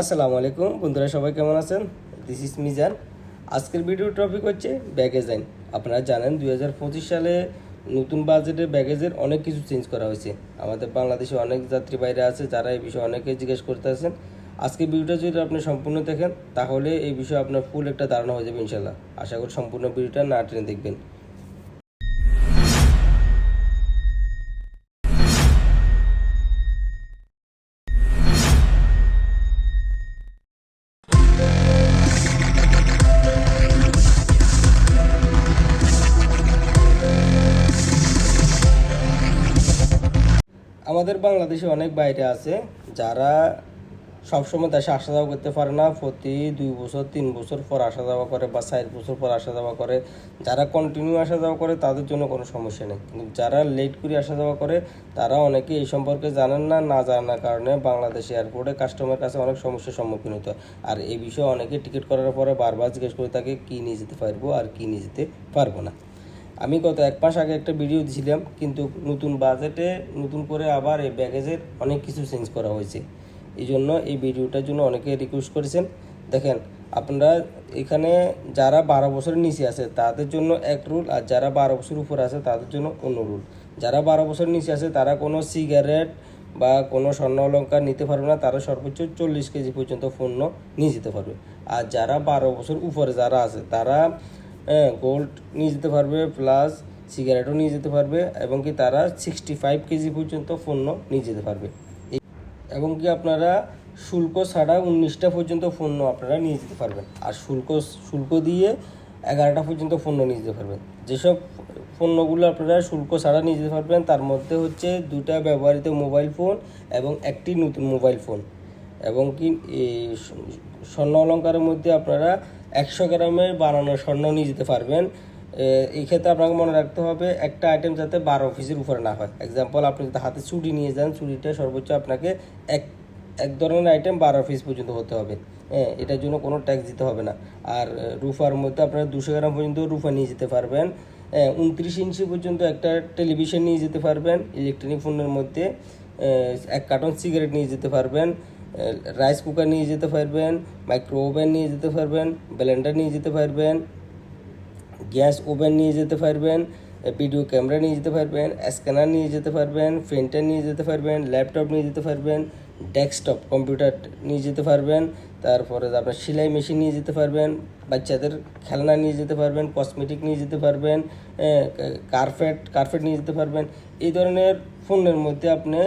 আসসালামু আলাইকুম। বন্ধুরা, সবাই কেমন আছেন? দিস ইজ মিজান আজকের ভিডিও টপিক হচ্ছে ব্যাগেজ আইন আপনারা জানেন, দুই হাজার পঁচিশ সালে নতুন বাজেটে ব্যাগেজের অনেক কিছু চেঞ্জ করা হয়েছে। আমাদের বাংলাদেশে অনেক যাত্রী বাইরে আছে, যারা এই বিষয়ে অনেকে জিজ্ঞেস করতে আছেন। আজকে ভিডিওটা যদি আপনি সম্পূর্ণ দেখেন, তাহলে এই বিষয়ে আপনার ফুল একটা ধারণা হয়ে যাবে ইনশাল্লাহ আশা করি সম্পূর্ণ ভিডিওটা না টেনে দেখবেন। আমাদের বাংলাদেশে অনেক বাইরে আছে যারা সবসময় দেশে আসা যাওয়া করতে পারে না। প্রতি দুই বছর, তিন বছর পর আসা যাওয়া করে বা চার বছর পর আসা যাওয়া করে। যারা কন্টিনিউ আসা যাওয়া করে তাদের জন্য কোনো সমস্যা নেই। কিন্তু যারা লেট করে আসা যাওয়া করে, তারা অনেকে এই সম্পর্কে জানেন না না জানার কারণে বাংলাদেশ এয়ারপোর্টে কাস্টমার কাছে অনেক সমস্যার সম্মুখীন হতে হয়। আর এই বিষয়ে অনেকে টিকিট করার পরে বারবার জিজ্ঞেস করে তাকে কী নিয়ে যেতে পারব আর কী নিয়ে যেতে পারব না। আমি গত এক মাস আগে একটা ভিডিও দিয়েছিলাম কিন্তু নতুন বাজেটে নতুন করে আবার এই ব্যাগেজের অনেক কিছু চেঞ্জ করা হয়েছে। এই জন্য এই ভিডিওটার জন্য অনেকে রিকোয়েস্ট করেছেন। দেখেন, আপনারা এখানে যারা বারো বছরের নিচে আছে, তাদের জন্য এক রুল আর যারা বারো বছর উপর আছে, তাদের জন্য অন্য রুল যারা বারো বছরের নিচে আছে, তারা কোনো সিগারেট বা কোনো স্বর্ণ অলঙ্কার নিতে পারবে না, তারা সর্বোচ্চ চল্লিশ কেজি পর্যন্ত পণ্য নিয়ে যেতে পারবে। আর যারা বারো বছর উপরে যারা আছে, তারা হ্যাঁ গোল্ড নিয়ে যেতে পারবে প্লাস সিগারেটও নিয়ে যেতে পারবে এবং কি তারা সিক্সটি ফাইভ কেজি পর্যন্ত পণ্য নিয়ে যেতে পারবে। এবং কি আপনারা শুল্ক ছাড়া উনিশটা পর্যন্ত পণ্য আপনারা নিয়ে যেতে পারবেন। আর শুল্ক শুল্ক দিয়ে এগারোটা পর্যন্ত পণ্য নিয়ে যেতে পারবেন। যেসব পণ্যগুলো আপনারা শুল্ক ছাড়া নিয়ে যেতে পারবেন, তার মধ্যে হচ্ছে দুটা ব্যবহৃত মোবাইল ফোন এবং একটি নতুন মোবাইল ফোন। এবং কি স্বর্ণ অলঙ্কারের মধ্যে আপনারা একশো গ্রামের বানানো স্বর্ণ নিয়ে যেতে পারবেন। এই ক্ষেত্রে আপনাকে মনে রাখতে হবে, একটা আইটেম যাতে বারো পিসের উপরে না হয়। এক্সাম্পল আপনি যদি হাতে চুড়ি নিয়ে যান, চুড়িটা সর্বোচ্চ আপনাকে এক এক ধরনের আইটেম বারো পিস পর্যন্ত হতে হবে। হ্যাঁ এটার জন্য কোনো ট্যাক্স দিতে হবে না। আর রুফার মধ্যে আপনারা দুশো গ্রাম পর্যন্ত রুফা নিয়ে যেতে পারবেন। হ্যাঁ উনত্রিশ ইঞ্চি পর্যন্ত একটা টেলিভিশন নিয়ে যেতে পারবেন ইলেকট্রনিক ফোনের মধ্যে। এক কার্টন সিগারেট নিয়ে যেতে পারবেন। রাইস কুকার নিয়ে যেতে পারবেন মাইক্রো ওভেন নিয়ে যেতে পারবেন ব্লেন্ডার নিয়ে যেতে পারবেন গ্যাস ওভেন নিয়ে যেতে পারবেন ভিডিও ক্যামেরা নিয়ে যেতে পারবেন স্ক্যানার নিয়ে যেতে পারবেন প্রিন্টার নিয়ে যেতে পারবেন ল্যাপটপ নিয়ে যেতে পারবেন ডেস্কটপ কম্পিউটার নিয়ে যেতে পারবেন, তারপরে আপনার সেলাই মেশিন নিয়ে যেতে পারবেন, বাচ্চাদের খেলনা নিয়ে যেতে পারবেন কসমেটিক নিয়ে যেতে পারবেন কার্পেট কার্পেট নিয়ে যেতে পারবেন, এই ধরনের ফোনের মধ্যে আপনি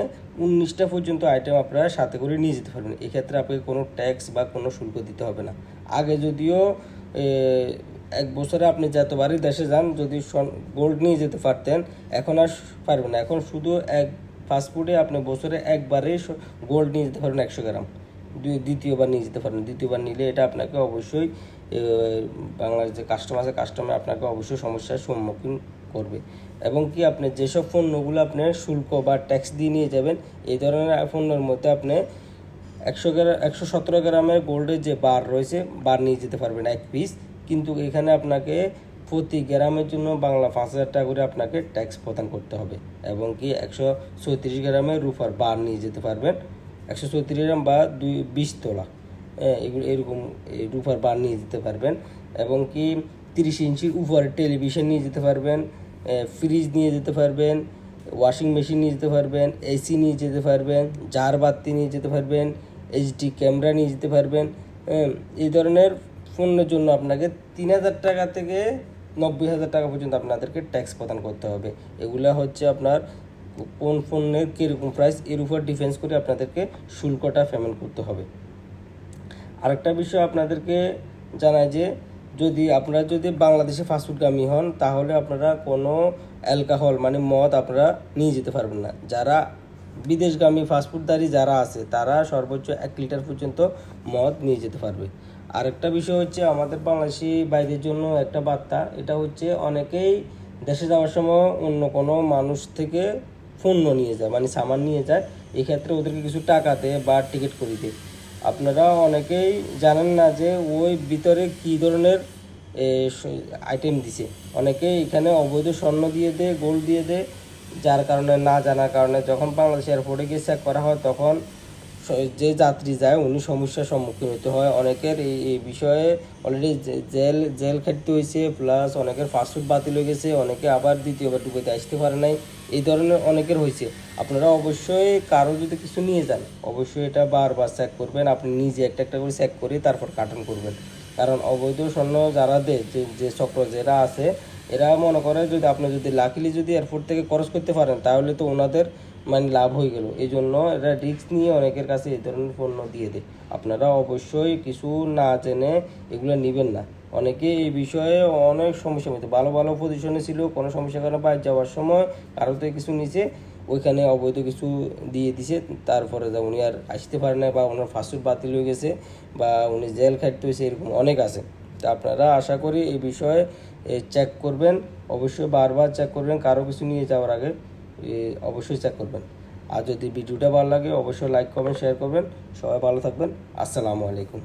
উনিশটা পর্যন্ত আইটেম আপনারা সাথে করে নিয়ে যেতে পারবেন। এক্ষেত্রে আপনাকে কোনো ট্যাক্স বা কোনো শুল্ক দিতে হবে না। আগে যদিও এক বছরে আপনি যতবারই দেশে যান, যদি গোল্ড নিয়ে যেতে পারতেন, এখন আর পারবেন না। এখন শুধু এক ফাস্টফুডে আপনি বছরে একবারে গোল্ড নিয়ে যেতে পারেন একশো গ্রাম। দ্বিতীয়বার নিয়ে যেতে পারেন। দ্বিতীয়বার নিলে এটা আপনাকে অবশ্যই বাংলার যে কাস্টমার আছে কাস্টমার আপনাকে অবশ্যই সমস্যার সম্মুখীন করবে। এবং কি আপনি যেসব পণ্যগুলো আপনি শুল্ক বা ট্যাক্স দিয়ে নিয়ে যাবেন, এই ধরনের পণ্যের মধ্যে আপনি একশো গ্রাম একশো সতেরো গ্রামের গোল্ডের যে বার রয়েছে বার নিয়ে যেতে পারবেন এক পিস কিন্তু এখানে আপনাকে প্রতি গ্রামের জন্য বাংলা পাঁচ হাজার টাকা করে আপনাকে ট্যাক্স প্রদান করতে হবে। এবং কি একশো চৌত্রিশ গ্রামের রুফার বার নিয়ে যেতে পারবেন। একশো চৌত্রিশ গ্রাম বা দুই বিশ তোলা। এগুলো এরকম রুফার বার নিয়ে যেতে পারবেন। এবং কি তিরিশ ইঞ্চির উপরে টেলিভিশন নিয়ে যেতে পারবেন। ফ্রিজ নিয়ে যেতে পারবেন। ওয়াশিং মেশিন নিয়ে যেতে পারবেন। এসি নিয়ে যেতে পারবেন। জার বাতি নিয়ে যেতে পারবেন। এইচডি ক্যামেরা নিয়ে যেতে পারবেন। এই ধরনের পণ্যের জন্য আপনাকে তিন হাজার টাকা থেকে নব্বই হাজার টাকা পর্যন্ত আপনাদেরকে ট্যাক্স প্রদান করতে হবে। এগুলা হচ্ছে আপনার কোন পণ্যের কীরকম প্রাইস এর উপর ডিফেন্স করে আপনাদেরকে শুল্কটা পেমেন্ট করতে হবে। আরেকটা বিষয় আপনাদেরকে জানায় যে, যদি আপনারা যদি বাংলাদেশে ফাস্টফুডগামী হন, তাহলে আপনারা কোনো অ্যালকোহল মানে মদ আপনারা নিয়ে যেতে পারবেন না। যারা বিদেশগামী ফাস্টফুডদারি যারা আছে, তারা সর্বোচ্চ এক লিটার পর্যন্ত মদ নিয়ে যেতে পারবে। আরেকটা বিষয় হচ্ছে আমাদের বাংলাদেশি বাইরের জন্য একটা বার্তা, এটা হচ্ছে অনেকেই দেশে যাওয়ার সময় অন্য কোনো মানুষ থেকে পণ্য নিয়ে যায় মানে সামান নিয়ে যায় এক্ষেত্রে ওদেরকে কিছু টাকা দেয় বা টিকিট করে দেয়। আপনারা অনেকেই জানেন না যে ওই ভিতরে কী ধরনের আইটেম দিছে। অনেকে এখানে অবৈধ স্বর্ণ দিয়ে দেয়, গোল্ড দিয়ে দেয় যার কারণে না জানার কারণে যখন বাংলাদেশ এয়ারপোর্টে গিয়ে চেক করা হয়, তখন যে যাত্রী যায়, উনি সমস্যার সম্মুখীন হতে হয়। অনেকের এই এই বিষয়ে অলরেডি জেল জেল খাটতে হয়েছে প্লাস অনেকের ফাস্টফুড বাতিল হয়ে গেছে, অনেকে আবার দ্বিতীয়বার ডুবাইতে আসতে পারে নাই। এই ধরনের অনেকের হয়েছে আপনারা অবশ্যই কারও যদি কিছু নিয়ে যান, অবশ্যই এটা বারবার চেক করবেন। আপনি নিজে একটা একটা করে চেক করে তারপর কাটন করবেন। কারণ অবৈধ স্বর্ণ যারা দেয় যে যে চক্র যারা আছে এরা মনে করে যদি আপনি যদি লাকিলি যদি এয়ারপোর্ট থেকে খরচ করতে পারেন, তাহলে তো ওনাদের মানে লাভ হয়ে গেল। এই জন্য এরা রিস্ক নিয়ে অনেকের কাছে এই ধরনের পণ্য দিয়ে দেয়। আপনারা অবশ্যই কিছু না জেনে এগুলো নেবেন না। অনেকে এই বিষয়ে অনেক সমস্যা হতো ভালো ভালো পজিশনে ছিল, কোনো সমস্যা কারণে বাইরে যাওয়ার সময় কারও থেকে কিছু নিচে ওইখানে অবৈধ কিছু দিয়ে দিছে, তারপরে যা উনি আর আসতে পারে না বা ওনার ফাস্টফুড বাতিল হয়ে গেছে বা উনি জেল খাটতে হয়েছে, এরকম অনেক আছে। তা আপনারা আশা করি এই বিষয়ে চেক করবেন, অবশ্যই বারবার চেক করবেন, কারও কিছু নিয়ে যাওয়ার আগে অবশ্যই চেক করবেন। আর যদি ভিডিওটা ভালো লাগে, অবশ্যই লাইক করবেন শেয়ার করবেন। সবাই ভালো থাকবেন। আসসালামু আলাইকুম।